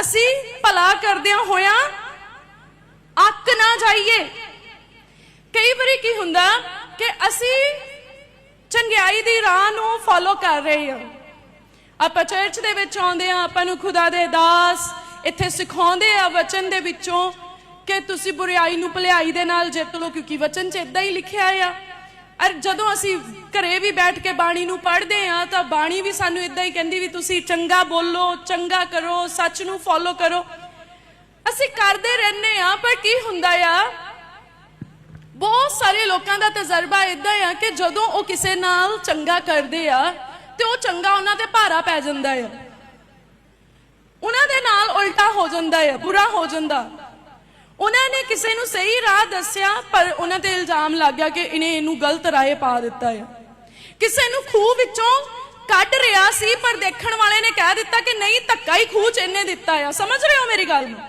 ਅਸੀਂ ਭਲਾ ਕਰਦਿਆਂ ਹੋਇਆਂ ਅੱਕ ਨਾ ਜਾਈਏ। ਕਈ ਵਾਰੀ ਕੀ ਹੁੰਦਾ ਕਿ ਅਸੀਂ ਚੰਗਿਆਈ ਦੀ ਰਾਹ ਨੂੰ ਫੋਲੋ ਕਰ ਰਹੇ ਹਾਂ। ਆਪਾਂ ਚਰਚ ਦੇ ਵਿੱਚ ਆਉਂਦੇ ਆ ਆਪਾਂ ਨੂੰ ਖੁਦਾ ਦੇ ਦਾਸ ਇੱਥੇ ਸਿਖਾਉਂਦੇ ਆ ਵਚਨ ਦੇ ਵਿੱਚੋਂ ਕਿ ਤੁਸੀਂ ਬੁਰੀਾਈ ਨੂੰ ਭਲਾਈ ਦੇ ਨਾਲ ਜਿੱਤ ਲਓ, ਕਿਉਂਕਿ ਵਚਨ 'ਚ ਇਦਾਂ ਹੀ ਲਿਖਿਆ ਆ। ਅਰ ਜਦੋਂ ਅਸੀਂ ਘਰੇ ਵੀ ਬੈਠ ਕੇ ਬਾਣੀ ਨੂੰ ਪੜ੍ਹਦੇ ਆ ਤਾਂ ਬਾਣੀ ਵੀ ਸਾਨੂੰ ਇਦਾਂ ਹੀ ਕਹਿੰਦੀ ਵੀ ਤੁਸੀਂ ਚੰਗਾ ਬੋਲੋ, ਚੰਗਾ ਕਰੋ, ਸੱਚ ਨੂੰ ਫੋਲੋ ਕਰੋ। ਅਸੀਂ ਕਰਦੇ ਰਹਿੰਦੇ ਆ ਪਰ ਕੀ ਹੁੰਦਾ ਆ? ਬਹੁਤ ਸਾਰੇ ਲੋਕਾਂ ਦਾ ਤਜਰਬਾ ਇਦਾਂ ਆ ਕਿ ਜਦੋਂ ਉਹ ਕਿਸੇ ਨਾਲ ਚੰਗਾ ਕਰਦੇ ਆ, ਤੇ ਉਹ ਚੰਗਾ ਉਹਨਾਂ ਤੇ ਭਾਰਾ ਪੈ ਜਾਂਦਾ ਆ। ਉਹਨਾਂ ਦੇ ਨਾਲ ਉਲਟਾ ਹੋ ਜਾਂਦਾ ਆ, ਬੁਰਾ ਹੋ ਜਾਂਦਾ। ਉਹਨਾਂ ਨੇ ਕਿਸੇ ਨੂੰ ਸਹੀ ਰਾਹ ਦੱਸਿਆ, ਪਰ ਉਹਨਾਂ ਤੇ ਇਲਜ਼ਾਮ ਲੱਗ ਗਿਆ ਕਿ ਇਹਨੇ ਇਹਨੂੰ ਗਲਤ ਰਾਹੇ ਪਾ ਦਿੱਤਾ ਆ। ਕਿਸੇ ਨੂੰ ਖੂਹ ਵਿੱਚੋਂ ਕੱਢ ਰਿਹਾ ਸੀ, ਪਰ ਦੇਖਣ ਵਾਲੇ ਨੇ ਕਹਿ ਦਿੱਤਾ ਕਿ ਨਹੀਂ, ਧੱਕਾ ਹੀ ਖੂਹ ਚ ਇਹਨੇ ਦਿੱਤਾ ਆ। ਸਮਝ ਰਹੇ ਹੋ ਮੇਰੀ ਗੱਲ ਨੂੰ?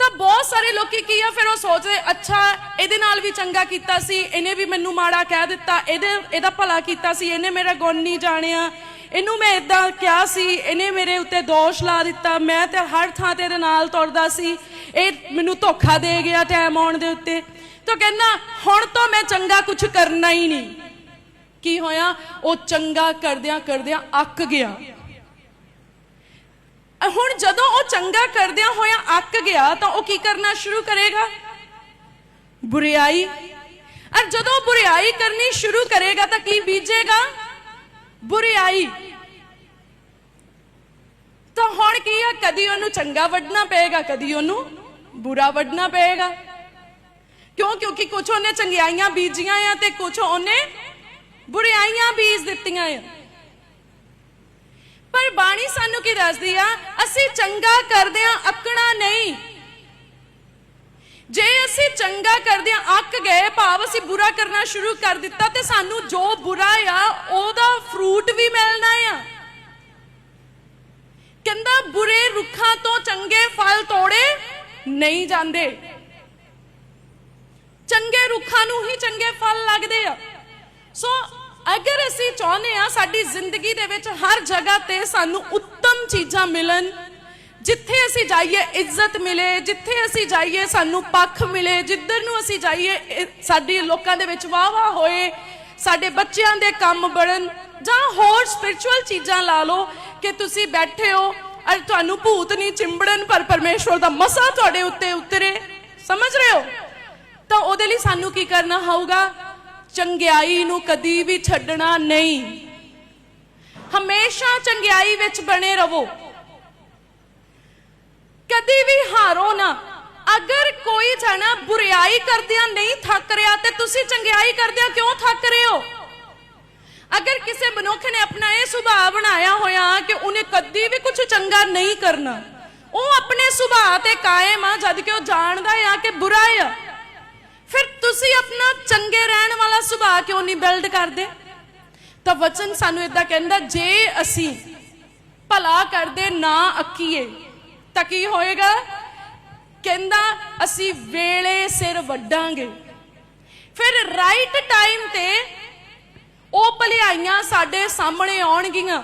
ਤਾਂ ਬਹੁਤ ਸਾਰੇ ਲੋਕੀ ਕੀ ਆ, ਫਿਰ ਉਹ ਸੋਚਦੇ ਅੱਛਾ, ਇਹਦੇ ਨਾਲ ਵੀ ਚੰਗਾ ਕੀਤਾ ਸੀ, ਇਹਨੇ ਵੀ ਮੈਨੂੰ ਮਾੜਾ ਕਹਿ ਦਿੱਤਾ, ਇਹਦੇ, ਇਹਦਾ ਭਲਾ ਕੀਤਾ ਸੀ, ਇਹਨੇ ਮੇਰਾ ਗੁਣ ਨਹੀਂ ਜਾਣਿਆ ਇਹਨੂੰ ਮੈਂ ਇਦਾਂ ਕਿਹਾ ਸੀ, ਇਹਨੇ ਮੇਰੇ ਉੱਤੇ ਦੋਸ਼ ਲਾ ਦਿੱਤਾ, ਮੈਂ ਤੇ ਹਰ ਥਾਂ ਤੇ ਇਹਦੇ ਨਾਲ ਤੁਰਦਾ ਸੀ। ਇਹ ਮੈਨੂੰ ਧੋਖਾ ਦੇ ਗਿਆ ਟਾਈਮ ਆਉਣ ਦੇ ਉੱਤੇ। ਤਾਂ ਕਹਿੰਦਾ, ਹੁਣ ਤੋਂ ਮੈਂ ਚੰਗਾ ਕੁਝ ਕਰਨਾ ਹੀ ਨਹੀਂ। ਕੀ ਹੋਇਆ? ਉਹ ਚੰਗਾ ਕਰਦਿਆਂ ਕਰਦਿਆਂ ਅੱਕ ਗਿਆ। ਹੁਣ ਜਦੋਂ ਉਹ ਚੰਗਾ ਕਰਦਿਆਂ ਹੋਇਆ ਅੱਕ ਗਿਆ, ਤਾਂ ਉਹ ਕੀ ਕਰਨਾ ਸ਼ੁਰੂ ਕਰੇਗਾ? ਬੁਰੀਾਈ। ਔਰ ਜਦੋਂ ਉਹ ਬੁਰੀਾਈ ਕਰਨੀ ਸ਼ੁਰੂ ਕਰੇਗਾ, ਤਾਂ ਕੀ ਬੀਜੇਗਾ? ਬੁਰੀਾਈ ਤਾਂ ਹੁਣ ਕੀ ਆ? ਕਦੀ ਉਹਨੂੰ ਚੰਗਾ ਵੱਢਣਾ ਪਏਗਾ, ਕਦੀ ਉਹਨੂੰ ਬੁਰਾ ਵੱਢਣਾ ਪਏਗਾ। ਕਿਉਂ? ਕਿਉਂਕਿ ਕੁਝ ਉਹਨੇ ਚੰਗਿਆਈਆਂ ਬੀਜੀਆਂ ਆ ਤੇ ਕੁਝ ਉਹਨੇ ਬੁਰੀਆਈਆਂ ਬੀਜ ਦਿੱਤੀਆਂ ਆ। ਪਰ ਬਾਣੀ ਸਾਨੂੰ ਕੀ ਦੱਸਦੀ ਆ? ਅਸੀਂ ਚੰਗਾ ਕਰਦੇ ਕਰਦਿਆਂ ਅੱਕਣਾ ਨਹੀਂ। ਜੇ ਅਸੀਂ ਚੰਗਾ ਕਰਦੇ ਕਰਦਿਆਂ ਅੱਕ ਗਏ, ਭਾਵ ਅਸੀਂ ਬੁਰਾ ਕਰਨਾ ਸ਼ੁਰੂ ਕਰ ਦਿੱਤਾ ਤੇ ਸਾਨੂੰ ਜੋ ਬੁਰਾ ਆ, ਉਹਦਾ ਫਰੂਟ ਵੀ ਮਿਲਣਾ ਆ। ਕਹਿੰਦਾ ਬੁਰੇ ਰੁੱਖਾਂ ਤੋਂ ਚੰਗੇ ਫਲ ਤੋੜੇ ਨਹੀਂ ਜਾਂਦੇ। ਚੰਗੇ ਰੁੱਖਾਂ ਨੂੰ ਹੀ ਚੰਗੇ ਫਲ ਲੱਗਦੇ ਆ। ਸੋ ਅਗਰ ਅਸੀਂ ਚਾਹੁੰਦੇ ਆ ਸਾਡੀ ਜ਼ਿੰਦਗੀ ਦੇ ਵਿੱਚ ਹਰ ਜਗ੍ਹਾ ਤੇ ਸਾਨੂੰ ਉੱਤਮ ਚੀਜ਼ਾਂ ਮਿਲਣ ਜਿੱਥੇ ਅਸੀਂ ਜਾਈਏ, ਇੱਜ਼ਤ ਮਿਲੇ, ਜਿੱਥੇ ਅਸੀਂ ਜਾਈਏ, ਸਾਨੂੰ ਪੱਖ ਮਿਲੇ, ਜਿੱਧਰ ਨੂੰ ਅਸੀਂ ਜਾਈਏ ਸਾਡੀ ਲੋਕਾਂ ਦੇ ਵਿੱਚ ਵਾਹ ਵਾਹ ਹੋਏ, ਸਾਡੇ ਬੱਚਿਆਂ ਦੇ ਕੰਮ ਬਣਨ, ਜਾਂ ਹੋਰ ਸਪਿਰਚੁਅਲ ਚੀਜ਼ਾਂ ਲਾ ਲਓ ਕਿ ਤੁਸੀਂ ਬੈਠੇ ਹੋ, ਅਰ ਤੁਹਾਨੂੰ ਭੂਤ ਨਹੀਂ ਚਿੰਬੜਨ, ਪਰ ਪਰਮੇਸ਼ਵਰ ਦਾ ਮਸਾ ਤੁਹਾਡੇ ਉੱਤੇ ਉਤਰੇ। ਸਮਝ ਰਹੇ ਹੋ? ਤਾਂ ਉਹਦੇ ਲਈ ਸਾਨੂੰ ਕੀ ਕਰਨਾ ਹੋਊਗਾ? ਚੰਗਿਆਈ ਨੂੰ ਕਦੀ ਵੀ ਛੱਡਣਾ ਨਹੀਂ। ਹਮੇਸ਼ਾ ਚੰਗਿਆਈ ਵਿੱਚ ਬਣੇ ਰਹੋ। ਕਦੀ ਵੀ ਹਾਰੋ ਨਾ। ਅਗਰ ਕੋਈ ਜਣਾ ਬੁਰੀਾਈ ਕਰਦਿਆਂ ਨਹੀਂ ਥੱਕ ਰਿਹਾ ਤੇ ਤੁਸੀਂ ਚੰਗਿਆਈ ਕਰਦਿਆਂ ਕਿਉਂ ਥੱਕ ਰਹੇ ਹੋ? ਅਗਰ ਕਿਸੇ ਮਨੁੱਖ ਨੇ ਆਪਣਾ ਇਹ ਸੁਭਾਅ ਬਣਾਇਆ ਹੋਇਆ ਕਿ ਉਹਨੇ ਕਦੀ ਵੀ ਕੁਝ ਚੰਗਾ ਨਹੀਂ ਕਰਨਾ, ਉਹ ਆਪਣੇ ਸੁਭਾਅ ਤੇ ਕਾਇਮ ਆ, ਜਦ ਕਿ ਉਹ ਜਾਣਦਾ ਆ ਕਿ ਬੁਰਾ ਆ। ਫਿਰ ਤੁਸੀਂ ਆਪਣਾ ਚੰਗੇ ਰਹਿਣ ਵਾਲਾ ਸੁਭਾਅ ਕਿਉਂ ਨਹੀਂ ਬਿਲਡ ਕਰਦੇ? ਤਾਂ ਵਚਨ ਸਾਨੂੰ ਇਦਾਂ ਕਹਿੰਦਾ, ਜੇ ਅਸੀਂ ਭਲਾ ਕਰਦੇ ਨਾ ਅੱਕੀਏ ਤਾਂ ਕੀ ਹੋਏਗਾ? ਕਹਿੰਦਾ, ਅਸੀਂ ਵੇਲੇ ਸਿਰ ਵੱਡਾਂਗੇ ਫਿਰ ਰਾਈਟ ਟਾਈਮ ਤੇ ਉਹ ਭਲਾਈਆਂ ਸਾਡੇ ਸਾਹਮਣੇ ਆਉਣਗੀਆਂ।